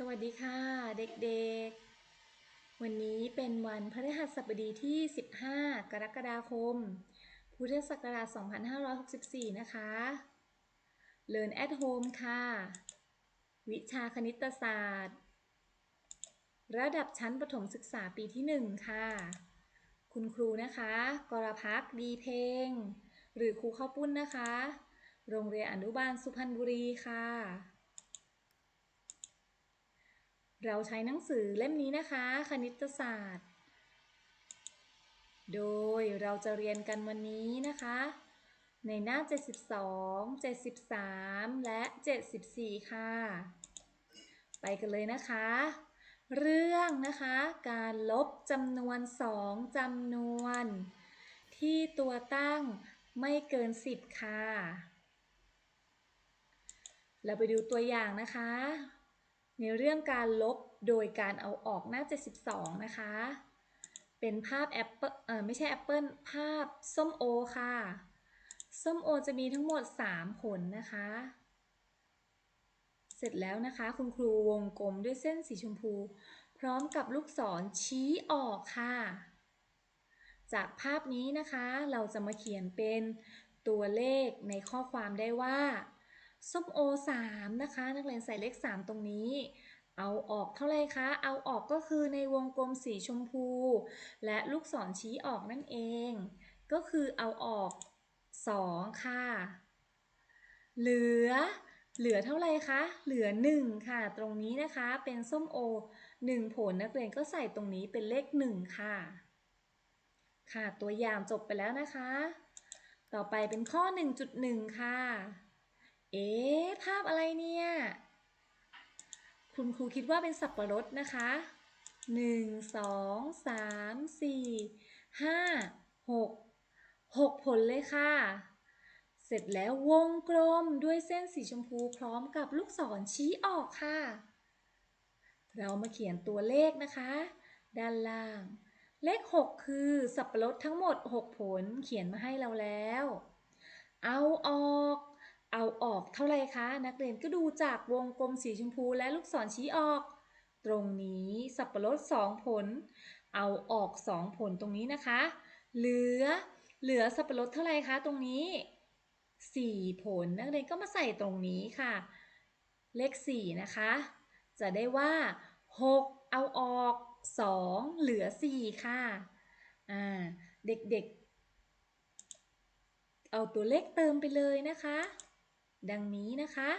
สวัสดีค่ะ เด็กๆ วันนี้เป็นวันพฤหัสบดีที่ 15 กรกฎาคม พุทธศักราช 2564 นะคะ Learn at Home ค่ะ วิชาคณิตศาสตร์ ระดับชั้นประถมศึกษาปีที่ 1 ค่ะ คุณครูนะคะ กรพักดีเพง หรือครูข้าวปุ้นนะคะ โรงเรียนอนุบาลสุพรรณบุรีค่ะ เราใช้หนังสือเล่มนี้นะคะ คณิตศาสตร์ โดยเราจะเรียนกันวันนี้นะคะ ในหน้า 72 73 และ 74 ค่ะ ไปกันเลยนะคะ เรื่องนะคะ การลบจำนวน 2จำนวน ที่ตัวตั้งไม่เกิน 10 ค่ะ เราไปดูตัวอย่างนะคะ ในเรื่องการลบโดยการเอาออกหน้า 72 นะคะ เป็นภาพแอปเปิลเออไม่ใช่แอปเปิลภาพส้มโอค่ะ ส้มโอจะมีทั้งหมด 3 ผลนะคะ เสร็จแล้วนะคะ คุณครูวงกลมด้วยเส้นสีชมพู พร้อมกับลูกศรชี้ออกค่ะ จากภาพนี้นะคะ เราจะมาเขียนเป็นตัวเลขในข้อความได้ว่า ส้มโอ3นะคะ นักเรียนใส่เลข 3 ตรงนี้ เอาออกเท่าไรคะ เอาออกก็คือในวงกลมสีชมพู และลูกศรชี้ออกนั่นเอง ก็คือเอาออก 2 ค่ะ เหลือเหลือเท่าไรคะ เหลือ 1 ค่ะ ตรงนี้นะคะ เป็นส้มโอ 1 ผลนักเรียนก็ใส่ตรงนี้เป็นเลข 1 ค่ะ ค่ะ ตัวอย่างจบไปแล้วนะคะ ต่อไปเป็นข้อ 1.1 ค่ะ เอ๊ภาพอะไรเนี่ย คุณครูคิดว่าเป็นสับปะรดนะคะ1 2 3 4 5 6 6ผลเลยค่ะ เสร็จแล้ววงกลมด้วยเส้นสีชมพูพร้อมกับลูกศรชี้ออกค่ะ เรามาเขียนตัวเลขนะคะ ด้านล่าง เลข 6 คือสับปะรดทั้งหมด 6 ผลเขียนมาให้เราแล้ว เอาออก เอาออกเท่าไรคะ นักเรียนก็ดูจากวงกลมสีชมพูและลูกศรชี้ออก ตรงนี้สับปะรด2ผล เอาออก 2 ผลตรงนี้นะคะ เหลือเหลือสับปะรดเท่าไรคะตรงนี้ 4 ผลนักเรียนก็มาใส่ตรงนี้ค่ะ เลข 4 นะคะ จะได้ว่า 6 เอาออก 2 เหลือ 4 ค่ะอ่าเด็กๆ เอาตัวเลขเติมไปเลยนะคะ ดังนี้นะคะ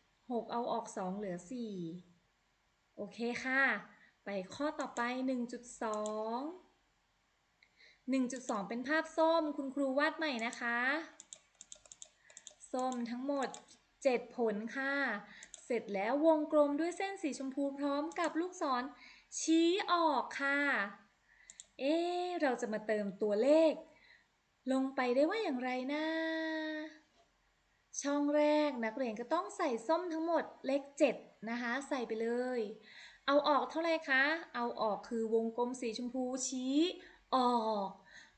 6 เอาออก 2 เหลือ 4 โอเคค่ะ ไปข้อต่อไป 1.2 1.2 เป็นภาพส้ม คุณครูวาดใหม่นะคะ ส้มทั้งหมด 7 ผลค่ะ เสร็จแล้ววงกลมด้วยเส้นสีชมพูพร้อมกับลูกศรชี้ออกค่ะ เอ๊เราจะมาเติมตัวเลข ลงไปได้ว่าอย่างไรนะ ช่องแรกนักเรียนก็ต้องใส่ส้มทั้งหมดเลข7นะคะ ใส่ไปเลย เอาออกเท่าไหร่คะ เอาออกคือวงกลมสีชมพูชี้ออก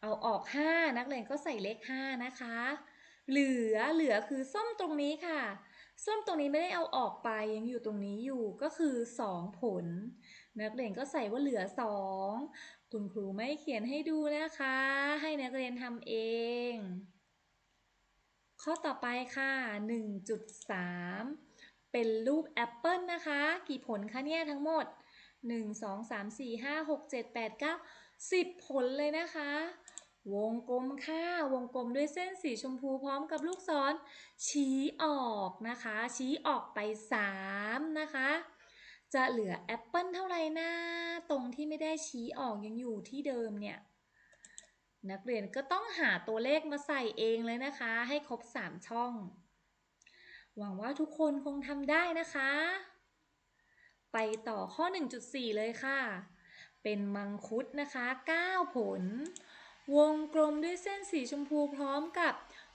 เอาออก 5 นักเรียนก็ใส่เลข5นะคะ เหลือเหลือคือส้มตรงนี้ค่ะ ส้มตรงนี้ไม่ได้เอาออกไปยังอยู่ตรงนี้อยู่ก็คือ 2 ผล นักเรียนก็ใส่ว่าเหลือ 2 คุณครูไม่เขียนให้ดูนะคะ ให้นักเรียนทำเอง ข้อต่อไปค่ะ 1.3 เป็นรูปแอปเปิลนะคะ กี่ผลคะเนี่ยทั้งหมด 1 2 3 4 5 6 7 8 9 10 ผลเลยนะคะ วงกลมค่ะ วงกลมด้วยเส้นสีชมพูพร้อมกับลูกศร ชี้ออกนะคะ ชี้ออกไป 3 นะคะ จะเหลือแอปเปิลเท่าไหร่นะ ตรงที่ไม่ได้ชี้ออกยังอยู่ที่เดิมเนี่ย นักเรียนก็ต้องหาตัวเลขมาใส่เองเลยนะคะ ให้ครบ 3 ช่อง หวังว่าทุกคนคงทำได้นะคะ ไปต่อข้อ 1.4 เลยค่ะ เป็นมังคุดนะคะ 9 ผล วงกลมด้วยเส้นสีชมพูพร้อมกับ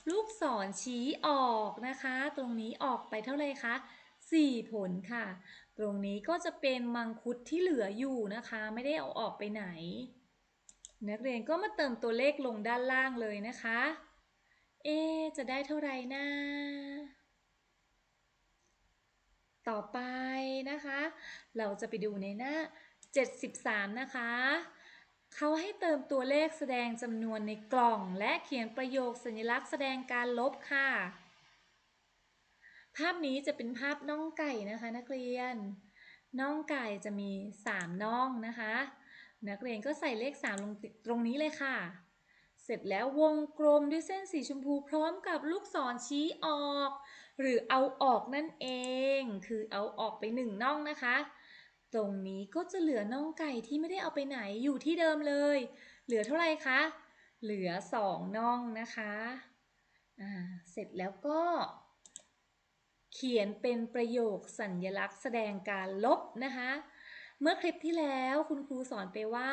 ลูกศรชี้ออกนะคะ ตรงนี้ออกไปเท่าไหร่คะ 4 ผลค่ะ ตรงนี้ก็จะเป็นมังคุดที่เหลืออยู่นะคะ ไม่ได้เอาออกไปไหน นักเรียนก็มาเติมตัวเลขลงด้านล่างเลยนะคะ เอ จะได้เท่าไหร่นะต่อไปนะคะ เราจะไปดูในหน้า 73 นะคะ เขาให้เติมตัวเลขแสดงจำนวนในกล่อง และเขียนประโยคสัญลักษณ์แสดงการลบค่ะ ภาพนี้จะเป็นภาพน่องไก่นะคะนักเรียน น่องไก่จะมี 3 น่องนะคะ นักเรียนก็ใส่เลข 3 ลงตรงนี้เลยค่ะ เสร็จแล้ววงกลมด้วยเส้นสีชมพูพร้อมกับลูกศรชี้ออก หรือเอาออกนั่นเอง คือเอาออกไปหนึ่งน่องนะคะ ตรงนี้ก็จะเหลือน่องไก่ที่ไม่ได้เอาไปไหนอยู่ที่เดิมเลย เหลือเท่าไหร่คะ เหลือสองน่องนะคะอ่าเสร็จแล้วก็เขียนเป็นประโยคสัญลักษณ์แสดงการลบนะคะ เมื่อคลิปที่แล้วคุณครูสอนไปว่า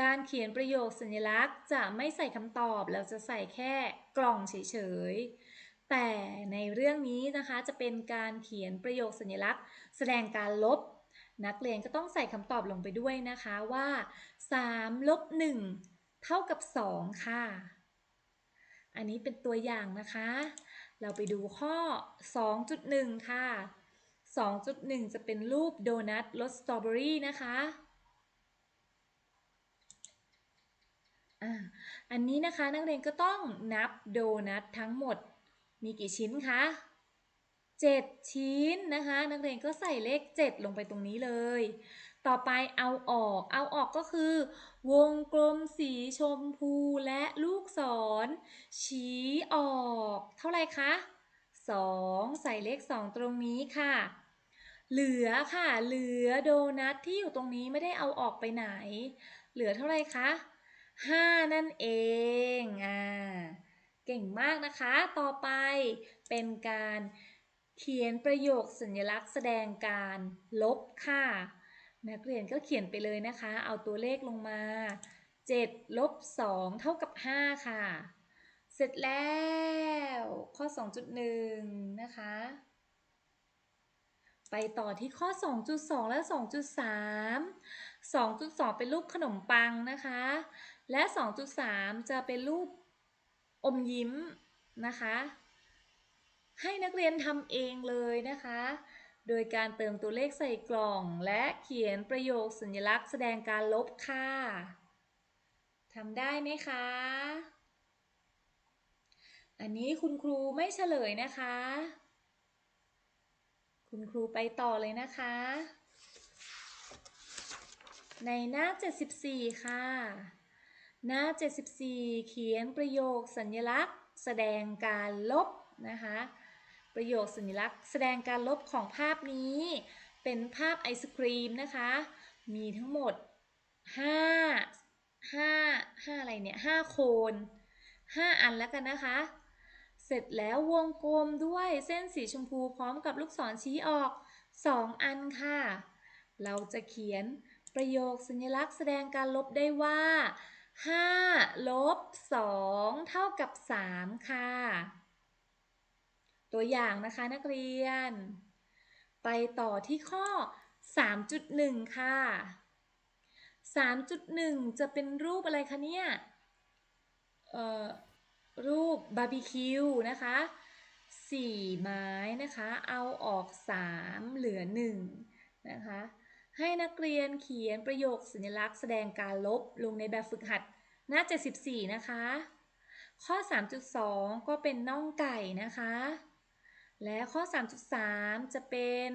การเขียนประโยคสัญลักษณ์ จะไม่ใส่คำตอบแล้วจะใส่แค่กล่องเฉยๆ แต่ในเรื่องนี้นะคะจะเป็นการเขียนประโยคสัญลักษณ์ แสดงการลบ นักเรียนก็ต้องใส่คำตอบลงไปด้วยนะคะว่า3ลบ1เท่ากับ 2 ค่ะ อันนี้เป็นตัวอย่างนะคะ เราไปดูข้อ 2.1 ค่ะ 2.1 จะเป็นรูปโดนัทรสสตรอเบอรี่นะคะอันนี้นะคะนักเรียนก็ต้องนับโดนัททั้งหมดมีกี่ชิ้นคะ7 ชิ้นนะคะ นักเรียนก็ใส่เลข 7 ลงไปตรงนี้เลย ต่อไปเอาออก เอาออกก็คือ วงกลมสีชมพูและลูกศร ชี้ออก เท่าไหร่คะ 2 ใส่เลข 2 ตรงนี้ค่ะ เหลือค่ะ เหลือโดนัทที่อยู่ตรงนี้ไม่ได้เอาออกไปไหน เหลือเท่าไหร่คะ5 นั่นเองอ่าเก่งมากนะคะ ต่อไปเป็นการเขียนประโยคสัญลักษณ์แสดงการลบค่ะ นักเรียนก็เขียนไปเลยนะคะ เอาตัวเลขลงมา 7 ลบ 2 เท่ากับ 5 ค่ะ เสร็จแล้วข้อ 2.1 นะคะ ไปต่อที่ข้อ 2.2 และ 2.3 2.2 เป็นรูปขนมปังนะคะ และ 2.3 จะเป็นรูปอมยิ้มนะคะ ให้นักเรียนทำเองเลยนะคะ โดยการเติมตัวเลขใส่กล่องและเขียนประโยคสัญลักษณ์แสดงการลบค่ะทำได้ไหมคะ อันนี้คุณครูไม่เฉลยนะคะ คุณครูไปต่อเลยนะคะ ในหน้า 74 ค่ะ หน้า 74 เขียนประโยคสัญลักษณ์ แสดงการลบนะคะ ประโยคสัญลักษณ์ แสดงการลบของภาพนี้ เป็นภาพไอศครีมนะคะ มีทั้งหมด 5 5 5 อะไรเนี่ย 5 โคน 5 อันแล้วกันนะคะ เสร็จแล้ววงกลมด้วยเส้นสีชมพูพร้อมกับลูกศรชี้ออก 2 อันค่ะ เราจะเขียนประโยคสัญลักษณ์แสดงการลบได้ว่า5ลบ2เท่ากับ 3 ค่ะ ตัวอย่างนะคะนักเรียน ไปต่อที่ข้อ 3.1 ค่ะ 3.1 จะเป็นรูปอะไรคะเนี่ย เอ่อ รูปบาร์บีคิวนะคะ4ไม้นะคะ เอาออก3เหลือ1นะคะ ให้นักเรียนเขียนประโยคสัญลักษณ์แสดงการลบลงในแบบฝึกหัดหน้า 74 นะคะ ข้อ 3.2 ก็เป็นน่องไก่นะคะ และข้อ 3.3 จะเป็น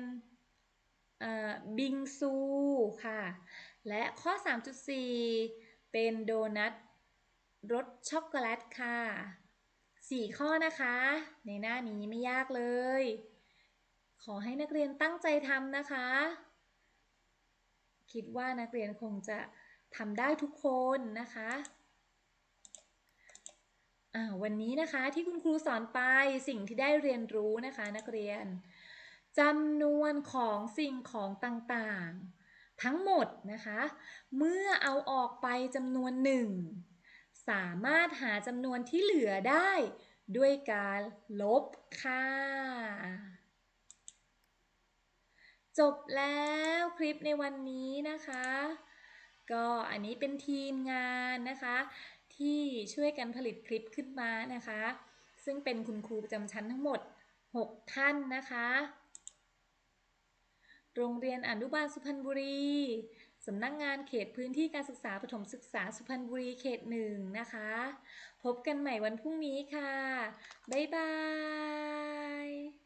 บิงซูค่ะ และข้อ 3.4 เป็นโดนัท รสช็อกโกแลตค่ะ 4 ข้อนะคะ ในหน้านี้ไม่ยากเลย ขอให้นักเรียนตั้งใจทำนะคะ คิดว่านักเรียนคงจะทำได้ทุกคนนะคะอ่าวันนี้นะคะที่คุณครูสอนไปสิ่งที่ได้เรียนรู้นะคะนักเรียนจำนวนของสิ่งของต่างๆ ทั้งหมดนะคะ เมื่อเอาออกไปจำนวนหนึ่ง สามารถหาจำนวนที่เหลือได้ ด้วยการลบค่ะ จบแล้วคลิปในวันนี้นะคะ ก็อันนี้เป็นทีมงานนะคะ ที่ช่วยกันผลิตคลิปขึ้นมานะคะ ซึ่งเป็นคุณครูประจำชั้นทั้งหมด 6 ท่านนะคะ โรงเรียนอนุบาลสุพรรณบุรี สำนักงงานเขตพื้นที่การศึกษาปฐมศึกษาสุพรรณบุรีเขตหนึ่งนะคะ พบกันใหม่วันพรุ่งนี้ค่ะ บ๊ายบาย